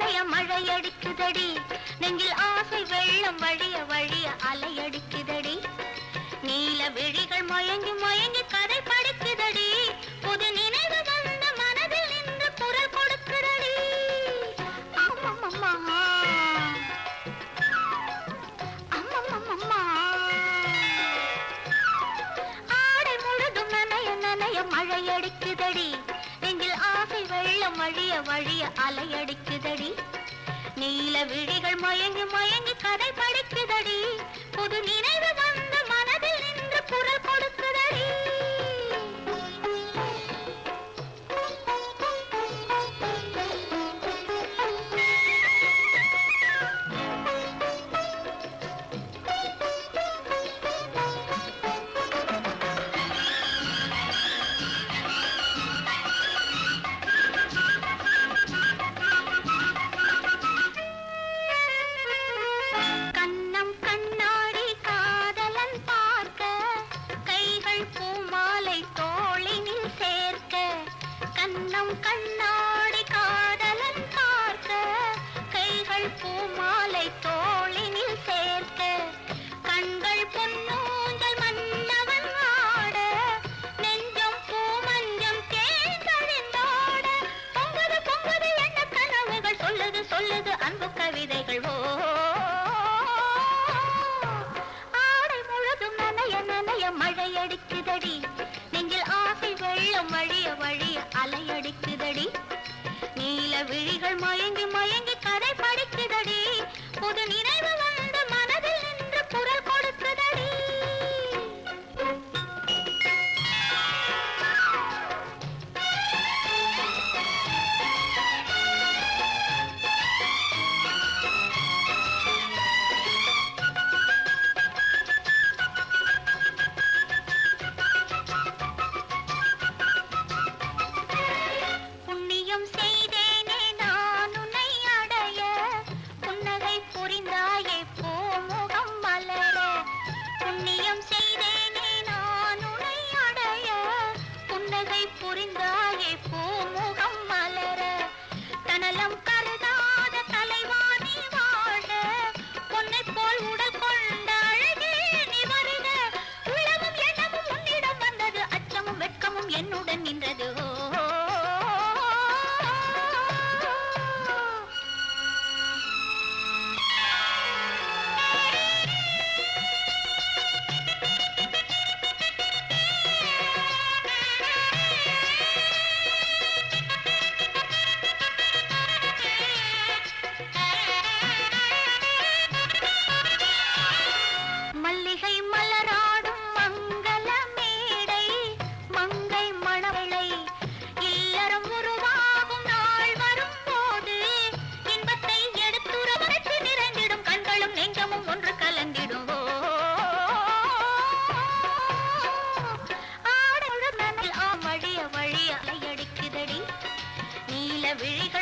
அலையடிக்குதடி நெஞ்சில் ஆசை வெள்ளம் வழிய வழிய அலையடிக்குதடி. நீல விழிகள் மயங்கி மயங்கி கதை படிக்குதடி. புது நினைவு வந்த மனதில் நின்று குரல் கொடுக்குதடி. ஆடை முழுதும் நனைய நனைய மழையடிக்குதடி. நெஞ்சில் ஆசை வெள்ளம் வழிய வழிய அலையடிக்குதடி. நீல விழிகள் மயங்கி மயங்கி கதை சொல்லுது சொல்லுது அன்பு கவிதைகள். ஓ ஆடை முழுதும் நனைய நனைய மழையடிக்க வழி அலையடிக்குதடி நீல விழிகள்